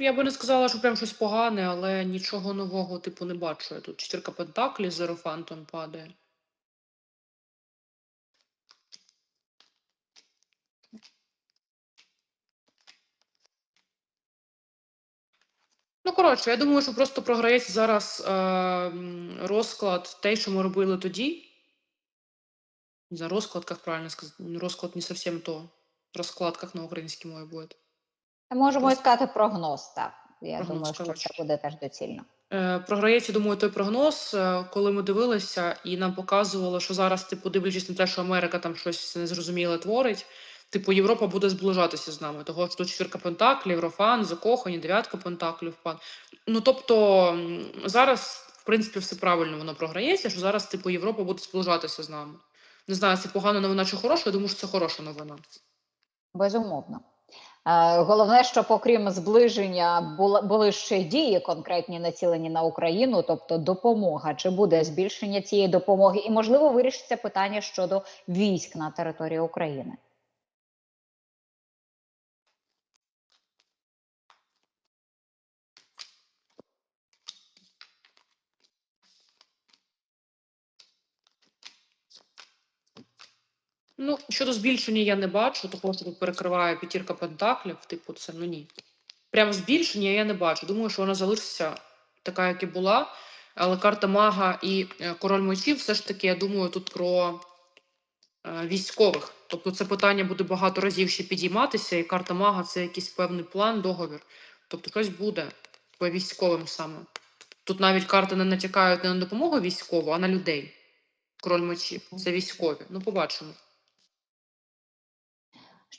я би не сказала, що прям щось погане, але нічого нового, типу, не бачу. Я тут четвірка пентаклів з ерофантом падає. Ну, коротше, я думаю, що просто програється зараз е, розклад той, що ми робили тоді. Не знаю, правильно сказати. Розклад не зовсім то. Розклад, як на українській мові буде. Можемо і Просто- сказати прогноз, так. Я Прогноз, думаю, що коротше. це буде теж доцільно. Е, Програється, думаю, той прогноз, е, коли ми дивилися, і нам показувало, що зараз, типу, дивлячись на те, що Америка там щось незрозуміле творить, типу, Європа буде зближатися з нами. Того що тут четвірка пентаклів, Єврофан, закохані, дев'ятка пентаклів, пан. Ну тобто зараз, в принципі, все правильно воно програється, що зараз, типу, Європа буде зближатися з нами. Не знаю, це погана новина чи хороша, я думаю, що це хороша новина. Безумовно. Е, Головне, щоб окрім зближення були ще дії конкретні націлені на Україну, тобто допомога. Чи буде збільшення цієї допомоги? І можливо вирішиться питання щодо військ на території України. Ну, щодо збільшення я не бачу, того що тут перекриває п'ятірка пентаклів, типу, це ну ні. Прямо збільшення я не бачу. Думаю, що вона залишиться така, як і була. Але карта мага і е, король мечів, все ж таки, я думаю, тут про е, військових. Тобто це питання буде багато разів ще підійматися, і карта мага це якийсь певний план, договір. Тобто щось буде по військовим саме. Тут навіть карти не натякають не на допомогу військову, а на людей. Король мечів. Це військові. Ну, побачимо.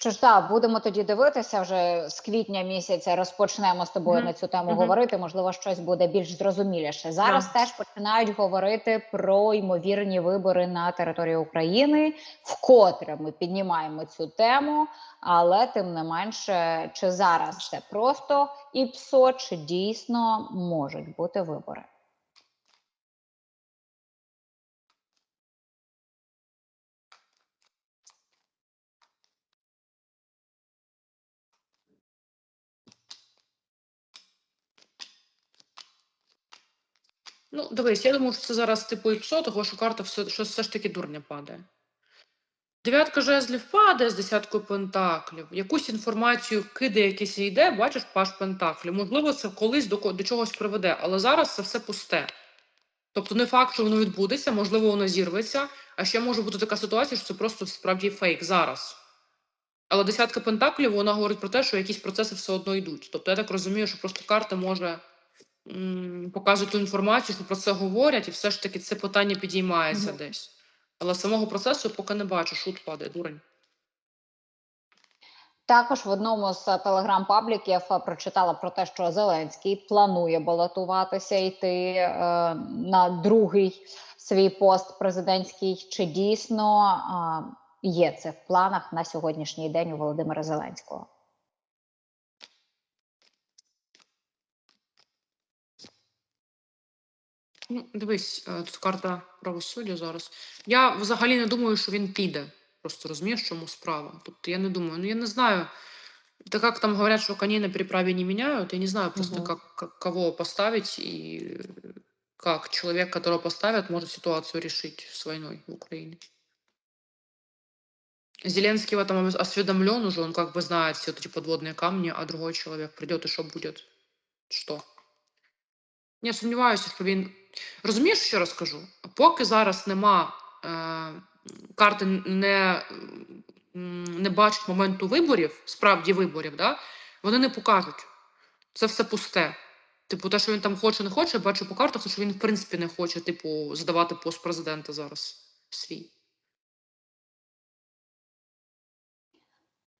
Що ж, так, будемо тоді дивитися вже з квітня місяця. Розпочнемо з тобою Мгм. на цю тему Мгм. говорити. Можливо, щось буде більш зрозуміліше. Зараз Да. теж починають говорити про ймовірні вибори на території України. Вкотре ми піднімаємо цю тему, але тим не менше, чи зараз це просто ІПСО, чи дійсно можуть бути вибори? Ну, дивись, я думаю, що це зараз типу ІПСО, того що карта все, що все ж таки дурня падає. Дев'ятка жезлів падає з десяткою пентаклів. Якусь інформацію кидає, якийсь йде, бачиш паш пентаклів. Можливо, це колись до, до чогось приведе, але зараз це все пусте. Тобто не факт, що воно відбудеться, можливо, воно зірветься, а ще може бути така ситуація, що це просто справді фейк зараз. Але десятка пентаклів вона говорить про те, що якісь процеси все одно йдуть. Тобто я так розумію, що просто карта може м, показує ту інформацію, що про це говорять, і все ж таки це питання підіймається Мгм. десь. Але самого процесу поки не бачу, шут падає, дурень. Також в одному з е, телеграм-пабліків е, прочитала про те, що Зеленський планує балотуватися йти е, на другий свій пост президентський. Чи дійсно е, є це в планах на сьогоднішній день у Володимира Зеленського? Ну, дивись, е, тут карта правосуддя зараз. Я взагалі не думаю, що він піде. Просто розумієш, в чому справа. Тобто я не думаю, ну я не знаю. Так как там говорят, что коней на переправе не меняют, я не знаю просто, Мгм. как, как- кого поставить и э, как человек, которого поставят, может ситуацию решить с войной в Украине. Зеленский в этом ос- осведомлен уже, он как бы знает все эти подводные камни, а другой человек придет и что будет? Что? Я сумніваюся, що він. Розумієш, що розкажу? Поки зараз нема е, карти не, не бачать моменту виборів, справді виборів, да? вони не покажуть. Це все пусте. Типу, те, що він там хоче, не хоче, бачу по картах, що він в принципі не хоче, типу, здавати пост президента зараз свій.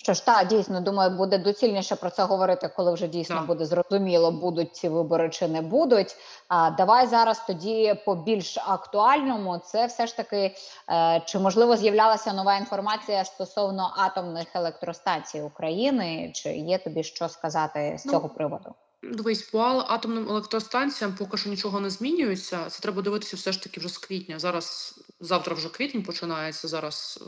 Що ж, так, дійсно, думаю, буде доцільніше про це говорити, коли вже дійсно Так. буде зрозуміло, будуть ці вибори чи не будуть. А давай зараз тоді по більш актуальному. Це все ж таки, е, чи можливо з'являлася нова інформація стосовно атомних електростанцій України? Чи є тобі що сказати з Ну, цього приводу? Дивись, по атомним електростанціям поки що нічого не змінюється. Це треба дивитися все ж таки вже з квітня. Зараз, завтра вже квітень починається. Зараз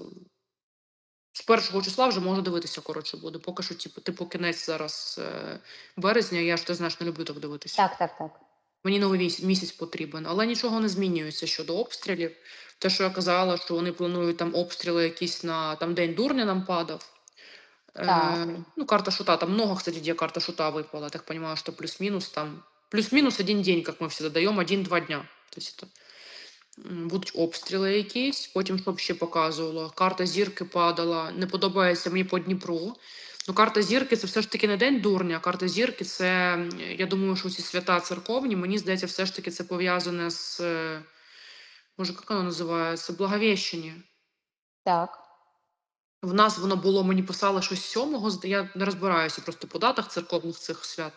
З першого числа вже можу дивитися, коротше буде. Поки що, типу, типу кінець зараз е, березня, я ж ти знаєш, не люблю так дивитися. Так, так, так. Мені новий місяць, потрібен, але нічого не змінюється щодо обстрілів. Те, що я казала, що вони планують там обстріли якісь на там день дурня нам падав. Так. Е, ну, карта шута, там много, кстати, где карта шута выпала. Я так понимаю, что плюс-минус там. Плюс-минус один день, как ми всегда даємо, один-два дня. Тобто м, будуть обстріли якісь, потім що б ще показувало. Карта зірки падала. Не подобається мені по Дніпру. Ну, карта зірки це все ж таки не день дурня. Карта зірки це, я думаю, що ці свята церковні, мені здається, все ж таки це пов'язане з. е, Може, як воно називається? Благовіщення. Так. В нас воно було, мені писали щось сьомого, я не розбираюся просто по датах церковних цих свят.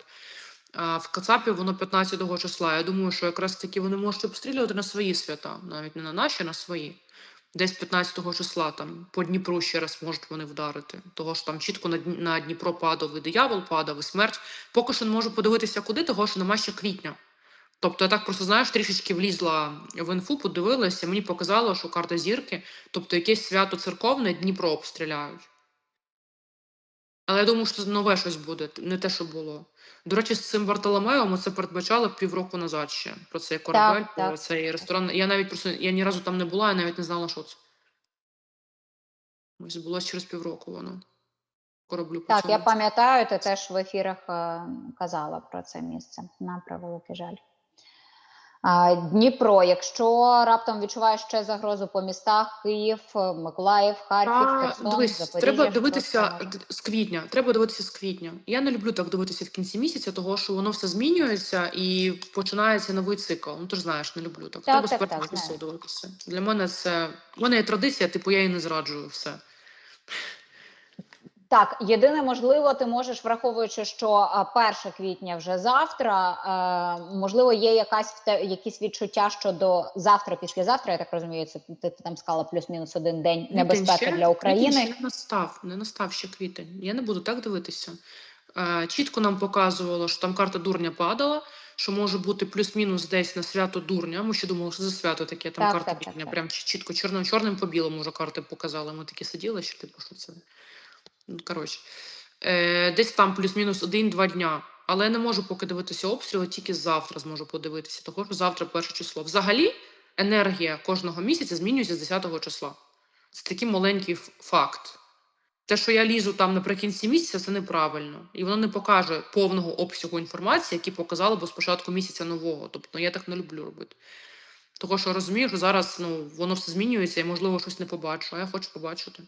В Кацапі воно 15-го числа. Я думаю, що якраз таки вони можуть обстрілювати на свої свята, навіть не на наші, а на свої. Десь 15 числа там по Дніпру ще раз можуть вони вдарити. Того ж там чітко на Дніпро падав і диявол падав, і смерть. Поки що не можу подивитися куди, того що нема ще квітня. Тобто я так просто знаєш, трішечки влізла в інфу, подивилася, мені показало, що карта зірки, тобто якесь свято церковне Дніпро обстріляють. Але я думаю, що нове щось буде, не те, що було. До речі, з цим Вартоломео ми це передбачали півроку назад ще. Про цей корабель, про так. цей ресторан. Я навіть просто я ні разу там не була, я навіть не знала, що це. Ось було через півроку воно. Кораблю Так, я пам'ятаю, ти теж в ефірах е, казала про це місце. На превеликий жаль. Дніпро, якщо раптом відчуваєш ще загрозу по містах Київ, е, Миколаїв, Харків, А, Херсон, дивись, Запоріжжя, треба дивитися з квітня. Треба дивитися з квітня. Я не люблю так дивитися в кінці місяця, того що воно все змінюється і починається новий цикл. Ну ти ж знаєш, не люблю так. Так, треба так, так, дивитися. Для мене це в мене є традиція, типу я її не зраджую все. Так, єдине можливо, ти можеш, враховуючи, що а, 1 квітня вже завтра, е, можливо, є якась якісь відчуття щодо завтра, післязавтра. Я так розумію, це ти, ти там сказала плюс-мінус один день Квітень небезпеки ще- для України. ще не настав, не настав ще квітень. Я не буду так дивитися. Е, чітко нам показувало, що там карта дурня падала, що може бути плюс-мінус десь на свято дурня. Ми ще думали, що за свято таке, там Так, карта так, так, дурня. так. Прям чітко чорним, чорним по білому вже карти показали. Ми такі сиділи, що типу, що це. Ну, коротше. Е, десь там плюс-мінус один-два дня. Але не можу поки дивитися обстріли, тільки завтра зможу подивитися. Того що завтра перше число. Взагалі, енергія кожного місяця змінюється з 10 числа. Це такий маленький факт. Те, що я лізу там наприкінці місяця, це неправильно. І воно не покаже повного обсягу інформації, який показало б спочатку місяця нового. Тобто ну, я так не люблю робити. Того, що розумію, що зараз ну, воно все змінюється і, можливо, щось не побачу, а я хочу побачити.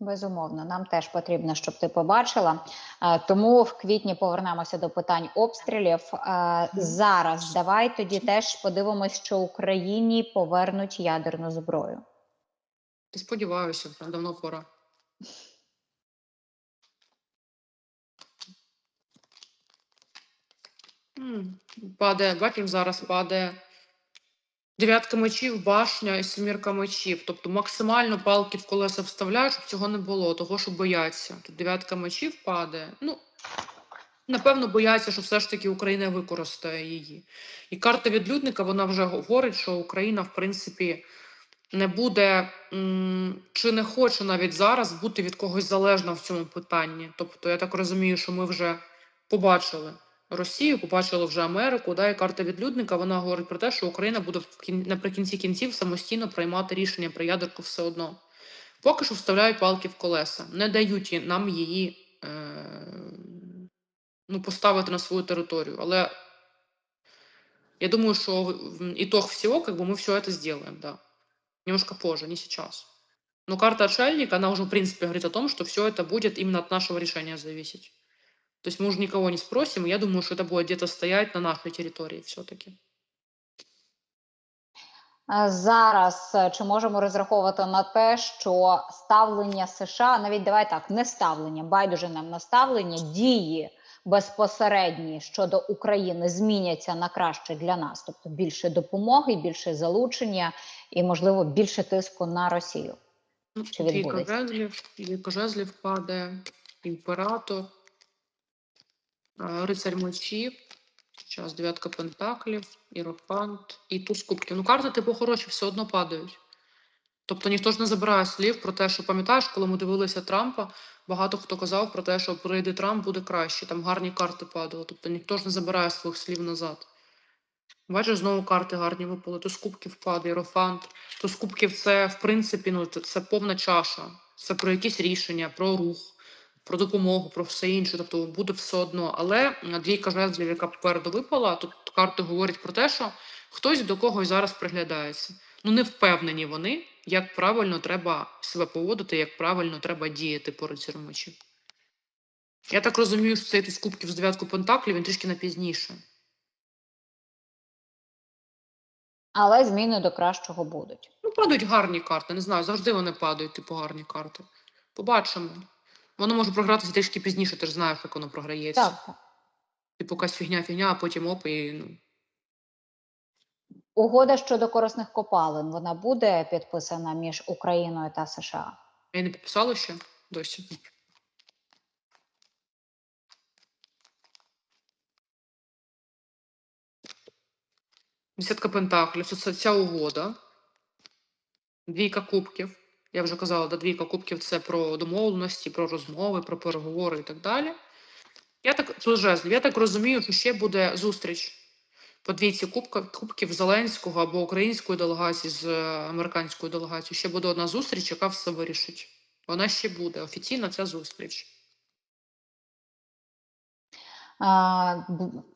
Безумовно, нам теж потрібно, щоб ти побачила. Е, Тому в квітні повернемося до питань обстрілів. Е, Зараз давай тоді теж подивимось, що Україні повернуть ядерну зброю. Сподіваюся, давно пора. Падає, бачиш, зараз падає дев'ятка мечів, башня і семірка мечів. Тобто максимально палки в колеса вставляють, щоб цього не було, того, що бояться. Тут дев'ятка мечів падає. Ну, напевно, бояться, що все ж таки Україна використає її. І карта відлюдника, вона вже говорить, що Україна, в принципі, не буде чи не хоче навіть зараз бути від когось залежна в цьому питанні. Тобто, я так розумію, що ми вже побачили Росію, побачили вже Америку. Да, і карта відлюдника вона говорить про те, що Україна буде в кін... наприкінці кінців самостійно приймати рішення про ядерку все одно. Поки що вставляють палки в колеса, не дають їй- нам її е... ну, поставити на свою територію. Але я думаю, что в- итог всего, как бы мы все это сделаем, да. Немножко позже, не сейчас. Но карта отшельника, она уже, в принципе, говорит о том, что все это будет именно от нашего решения зависеть. То есть мы уже никого не спросим, и я думаю, что это будет где-то стоять на нашей территории все-таки. Е, Зараз е, чи можемо розраховувати на те, що ставлення США, навіть давай так, не ставлення, байдуже нам на ставлення, дії безпосередні щодо України зміняться на краще для нас, тобто більше допомоги, більше залучення і, можливо, більше тиску на Росію. Ну, Чи відбудеться? жезлів падає, імператор, рицарь мечів, зараз дев'ятка пентаклів, іерофант і туз кубків. Ну, карти, типу, хороші, все одно падають. Тобто ніхто ж не забирає слів про те, що пам'ятаєш, коли ми дивилися Трампа, багато хто казав про те, що прийде Трамп буде краще, там гарні карти падали. Тобто ніхто ж не забирає своїх слів назад. Бачиш, знову карти гарні випали. То з кубків падає, Рофант, то з кубків це, в принципі, ну, це повна чаша. Це про якісь рішення, про рух, про допомогу, про все інше. Тобто буде все одно. Але двійка жезлів, яка попереду випала, тут карти говорять про те, що хтось до когось зараз приглядається. Ну, не впевнені вони, як правильно треба себе поводити, як правильно треба діяти по рицарю мечів. Я так розумію, що цей туз кубків з дев'ятку пентаклів, він трішки на пізніше. Але зміни до кращого будуть. Ну, падають гарні карти. Не знаю, завжди вони падають, типу, гарні карти. Побачимо. Воно може програтися трішки пізніше, ти ж знаєш, як воно програється. Так, так. Типу, якась фігня, фігня, а потім оп, і ну. Угода щодо корисних копалин вона буде підписана між Україною та США. Я не підписала ще досі. Десятка пентаклів. Це ця- ця угода. Двійка кубків. Я вже казала, да, двійка кубків це про домовленості, про розмови, про переговори і так далі. Я так, жезлів. Я так розумію, що ще буде зустріч по двійці кубків Зеленського або української делегації з е, американською делегацією. Ще буде одна зустріч, яка все вирішить. Вона ще буде. Офіційна ця зустріч.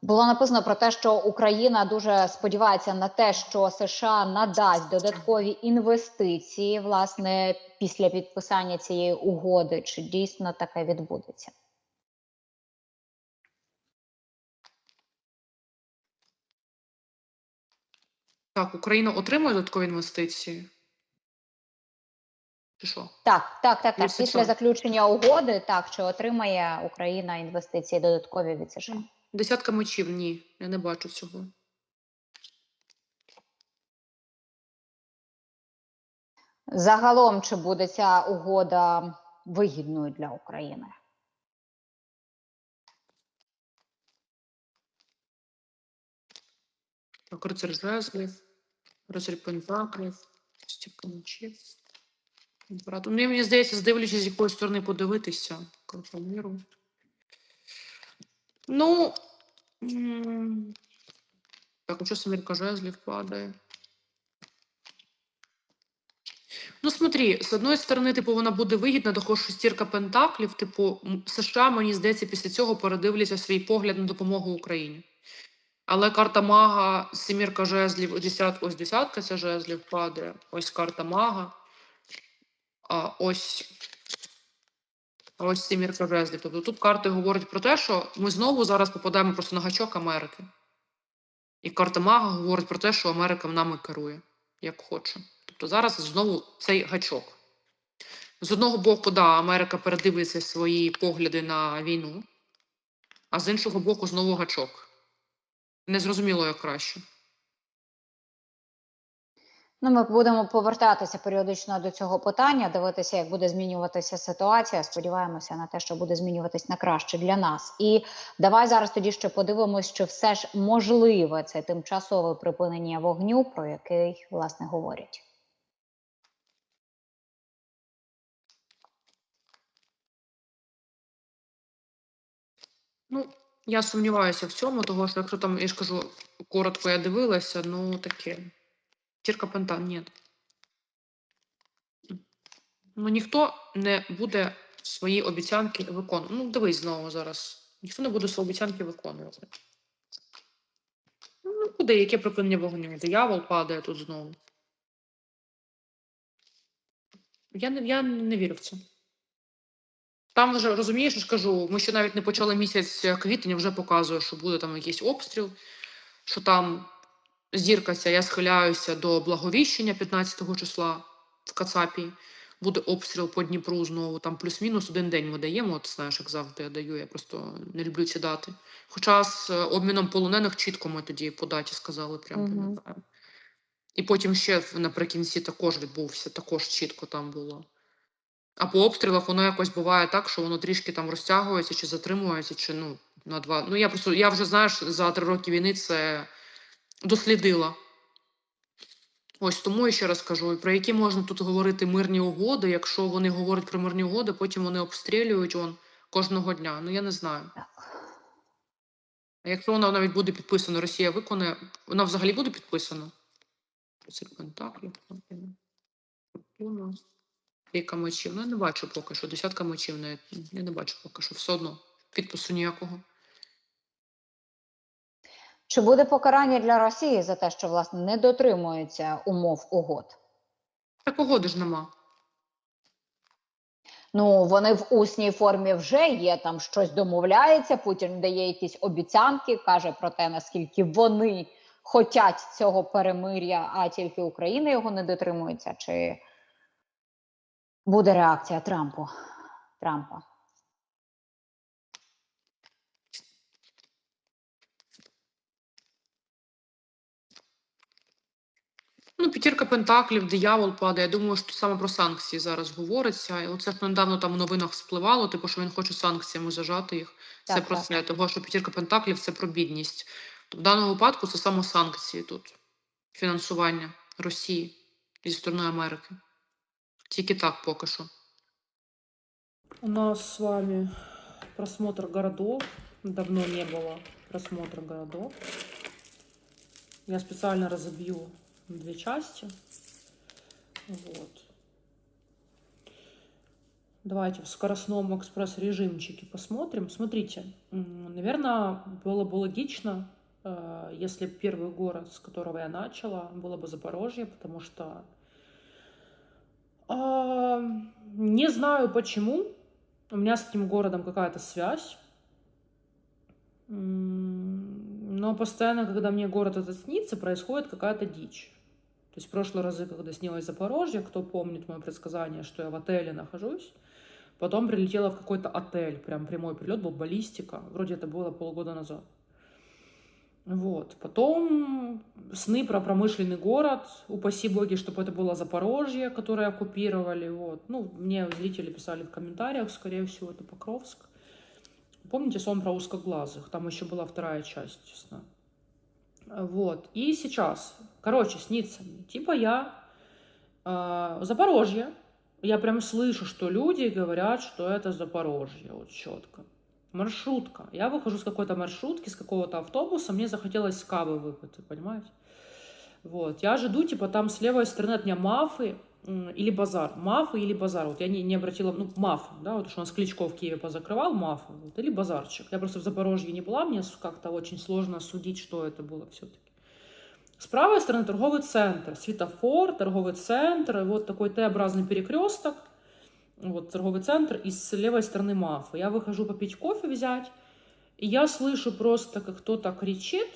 Було написано про те, що Україна дуже сподівається на те, що США надасть додаткові інвестиції власне після підписання цієї угоди. Чи дійсно таке відбудеться? Так, Україна отримує додаткові інвестиції. Що? Так, так, так, так. Після цього. заключення угоди, так чи отримає Україна інвестиції додаткові від США? Десятка мечів, ні. Я не бачу цього. Загалом, чи буде ця угода вигідною для України? Так, рицар жезлів, рицар мечів. Імператор. Ну, мені здається, здивлячись, з якої сторони подивитися. Миру. Ну. Так, ну що семірка жезлів падає? Ну, смотри, з одної сторони, типу, вона буде вигідна, також шестірка пентаклів. Типу, США, мені здається, після цього передивляться свій погляд на допомогу Україні. Але карта мага, семірка жезлів, десят, ось десятка ця жезлів падає, ось карта мага. А ось, ось семірка жезлів. Тобто тут карти говорять про те, що ми знову зараз попадаємо просто на гачок Америки. І карта мага говорить про те, що Америка нами керує, як хоче. Тобто зараз знову цей гачок. З одного боку, да, Америка передивиться свої погляди на війну, а з іншого боку, знову гачок. Незрозуміло, як краще. Ну, ми будемо повертатися періодично до цього питання, дивитися, як буде змінюватися ситуація. Сподіваємося на те, що буде змінюватись на краще для нас. І давай зараз тоді ще подивимось, що все ж можливе це тимчасове припинення вогню, про який власне говорять. Ну, я сумніваюся в цьому, того що якщо там, я ж кажу, коротко я дивилася, ну таке. Тірка пента, ні. Ну, ніхто не буде свої обіцянки виконувати. Ну, дивись знову зараз. Ніхто не буде свої обіцянки виконувати. Ну, куди, яке припинення вогню? Диявол падає тут знову. Я не, я не вірю в це. Там вже розумієш, ж кажу, ми ще навіть не почали місяць е, квітень, вже показує, що буде там якийсь обстріл, що там зірка ця, я схиляюся до благовіщення 15 числа в Кацапі. Буде обстріл по Дніпру знову, там плюс-мінус один день ми даємо, от знаєш, як завжди я даю, я просто не люблю ці дати. Хоча з е, обміном полонених чітко ми тоді по даті сказали, прям пам'ятаю. І потім ще наприкінці також відбувся, також чітко там було. А по обстрілах воно якось буває так, що воно трішки там розтягується чи затримується, чи ну на два. Ну я просто я вже знаєш за три роки війни це дослідила. Ось тому я ще раз кажу, про які можна тут говорити мирні угоди, якщо вони говорять про мирні угоди, потім вони обстрілюють он кожного дня. Ну я не знаю. А якщо вона навіть буде підписана, Росія виконає, вона взагалі буде підписана? Пентаклів, Фортуна, Трійка мечів. Ну, я не бачу поки що. Десятка мечів навіть. Я не бачу поки що. Все одно. Підпису ніякого. Чи буде покарання для Росії за те, що власне не дотримується умов угод? Так угоди ж нема. Ну вони в усній формі вже є. Там щось домовляється. Путін дає якісь обіцянки, каже про те, наскільки вони хочуть цього перемир'я, а тільки Україна його не дотримується. Чи буде реакція Трампу? Трампа? Ну, п'ятірка пентаклів, диявол падає. Я думаю, що саме про санкції зараз говориться. І оце ж недавно там у новинах спливало, типу, що він хоче санкціями зажати їх. Це Так, про так. це. Того, що п'ятірка пентаклів це про бідність. То в даному випадку це саме санкції тут. Фінансування Росії зі сторони Америки. Тільки так поки що. У нас с вами просмотр городов. Давно не было просмотра городов. Я специально разобью на две части. Вот. Давайте в скоростном экспресс-режимчике посмотрим. Смотрите, наверное, было бы логично, э, если первый город, с которого я начала, было бы Запорожье, потому что а, не знаю почему, у меня с этим городом какая-то связь. Но постоянно, когда мне город этот снится, происходит какая-то дичь. То есть в прошлые разы, когда снилось Запорожье, кто помнит мое предсказание, что я в отеле нахожусь, потом прилетела в какой-то отель, прям прямой прилет был, баллистика, вроде это было полгода назад. Вот. Потом сны про промышленный город, упаси боги, чтобы это было Запорожье, которое оккупировали. Вот. Ну, мне зрители писали в комментариях, скорее всего, это Покровск. Помните сон про узкоглазых? Там еще была вторая часть сна. Вот. И сейчас, короче, снится мне. Типа я э, Запорожье. Я прям слышу, что люди говорят, что это Запорожье, вот четко. Маршрутка. Я выхожу с какой-то маршрутки, с какого-то автобуса, мне захотелось кавы выпить, понимаете? Вот. Я же иду, типа, там с левой стороны от меня мафы или базар. Мафы или базар. Вот я не, не обратила, ну, мафы, да, вот что у нас Кличко в Киеве позакрывал, мафы, вот, или базарчик. Я просто в Запорожье не была, мне как-то очень сложно судить, что это было все-таки. С правой стороны торговый центр, светофор, торговый центр, вот такой Т-образный перекресток, вот торговый центр, и с левой стороны мафа. Я выхожу попить кофе взять, и я слышу просто, как кто-то кричит,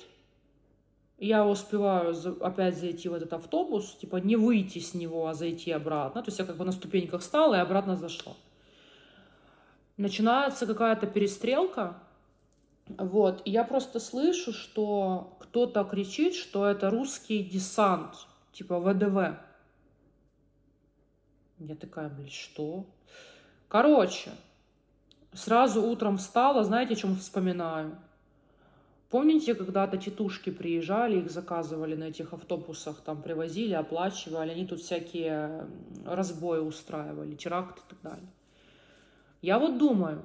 я успеваю опять зайти в этот автобус, типа не выйти с него, а зайти обратно. То есть я как бы на ступеньках стала и обратно зашла. Начинается какая-то перестрелка, вот, и я просто слышу, что кто-то кричит, что это русский десант, типа ВДВ. Я такая, блядь, что? Короче, сразу утром встала, знаете, о чем вспоминаю? Помните, когда-то тетушки приезжали, их заказывали на этих автобусах, там привозили, оплачивали, они тут всякие разбои устраивали, теракты и так далее. Я вот думаю,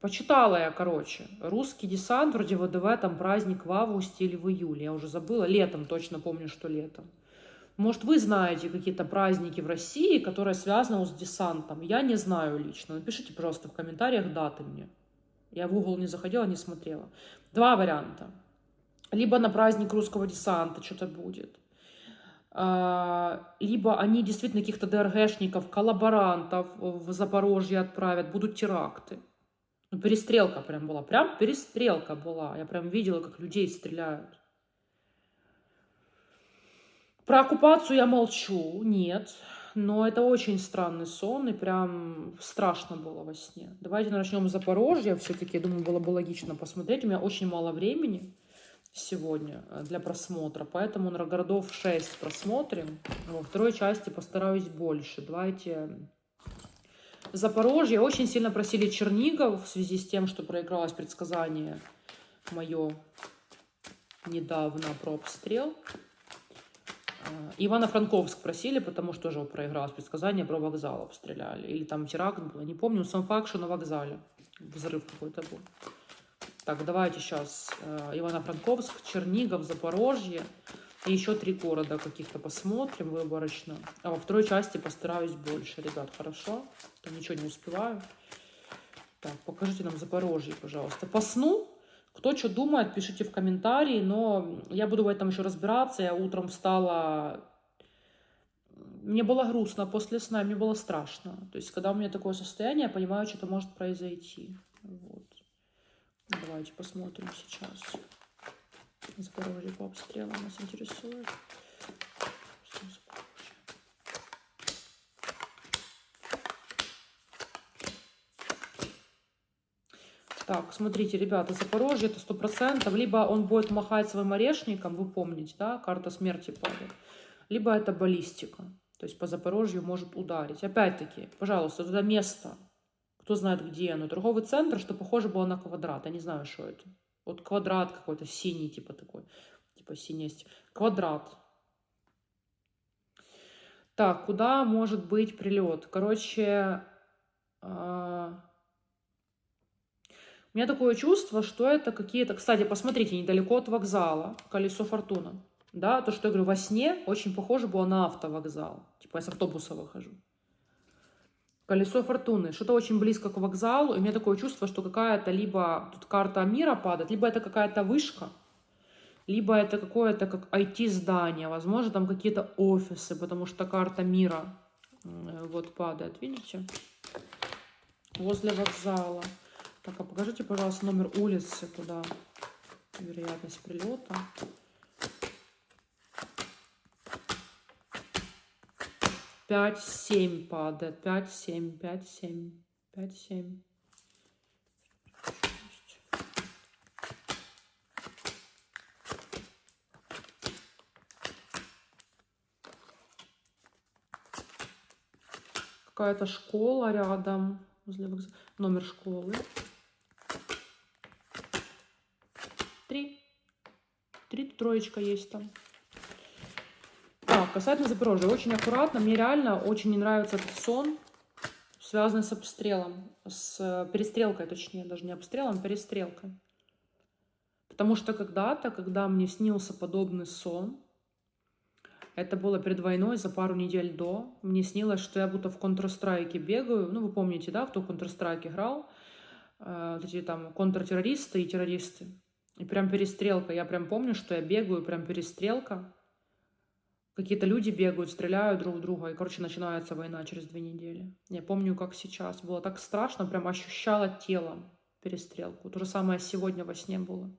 почитала я, короче, русский десант, вроде ВДВ, там праздник в августе или в июле, я уже забыла, летом, точно помню, что летом. Может, вы знаете какие-то праздники в России, которые связаны с десантом? Я не знаю лично. Напишите, пожалуйста, в комментариях даты мне. Я в Google не заходила, не смотрела. Два варианта. Либо на праздник русского десанта что-то будет. А, Либо они действительно каких-то ДРГшников, коллаборантов в Запорожье отправят, будут теракты. Ну, перестрелка прям была. Прям перестрелка была. Я прям видела, как людей стреляют. Про оккупацию я молчу, нет. Но это очень странный сон, и прям страшно было во сне. Давайте начнем с Запорожья. Все-таки, я думаю, было бы логично посмотреть. У меня очень мало времени сегодня э, для просмотра, поэтому на городов 6 просмотрим. Во второй части постараюсь больше. Давайте Запорожье. Очень сильно просили Чернигов в связи с тем, что проигралось предсказание мое недавно про обстрел. Э, Ивано-Франковск просили, потому что тоже проиграл предсказания про вокзал обстреляли. Или там теракт был, не помню, сам факт, что на вокзале взрыв какой-то был. Так, давайте сейчас Ивано-Франковск, Чернигов, Запорожье и еще три города каких-то посмотрим выборочно. А во второй части постараюсь больше, ребят, хорошо? То ничего не успеваю. Так, покажите нам Запорожье, пожалуйста. По сну, кто что думает, пишите в комментарии, но я буду в этом еще разбираться. Я утром встала, мне было грустно после сна, мне было страшно. То есть, когда у меня такое состояние, я понимаю, что-то может произойти. Вот. Давайте посмотрим сейчас. Запорожье по обстрелам нас интересует. Всё, Запорожье. Так, смотрите, ребята, Запорожье это сто процентов. Либо он будет махать своим орешником, вы помните, да, карта смерти падает. Либо это баллистика. То есть по Запорожью может ударить. Опять-таки, пожалуйста, туда место. Кто знает, где оно. Торговый центр, что похоже было на квадрат. Я не знаю, что это. Вот квадрат какой-то синий, типа такой. Типа синий. Квадрат. Так, куда может быть прилет? Короче, а, у меня такое чувство, что это какие-то... Кстати, посмотрите, недалеко от вокзала, колесо фортуна. Да, то, что я говорю, во сне очень похоже было на автовокзал. Типа я с автобуса выхожу. Колесо фортуны. Что-то очень близко к вокзалу. И у меня такое чувство, что какая-то либо тут карта мира падает, либо это какая-то вышка, либо это какое-то как IT-здание. Возможно, там какие-то офисы, потому что карта мира вот падает. Видите? Возле вокзала. Так, а покажите, пожалуйста, номер улицы, куда вероятность прилета. Пять, семь падает. Пять, семь, пять, семь, пять, семь. Какая-то школа рядом. Возле. Номер школы. Три. Три троечка есть там. Так, касательно Запорожья, очень аккуратно. Мне реально очень не нравится этот сон, связанный с обстрелом, с э, перестрелкой, точнее, даже не обстрелом, а перестрелкой. Потому что когда-то, когда мне снился подобный сон, это было перед войной, за пару недель до, мне снилось, что я будто в Counter-Strike бегаю. Ну, вы помните, да, кто в Counter-Strike играл? Э, Вот эти там контртеррористы и террористы. И прям перестрелка. Я прям помню, что я бегаю, прям перестрелка. Какие-то люди бегают, стреляют друг в друга, и, короче, начинается война через две недели. Я помню, как сейчас. Было так страшно, прям ощущала телом перестрелку. То же самое сегодня во сне было.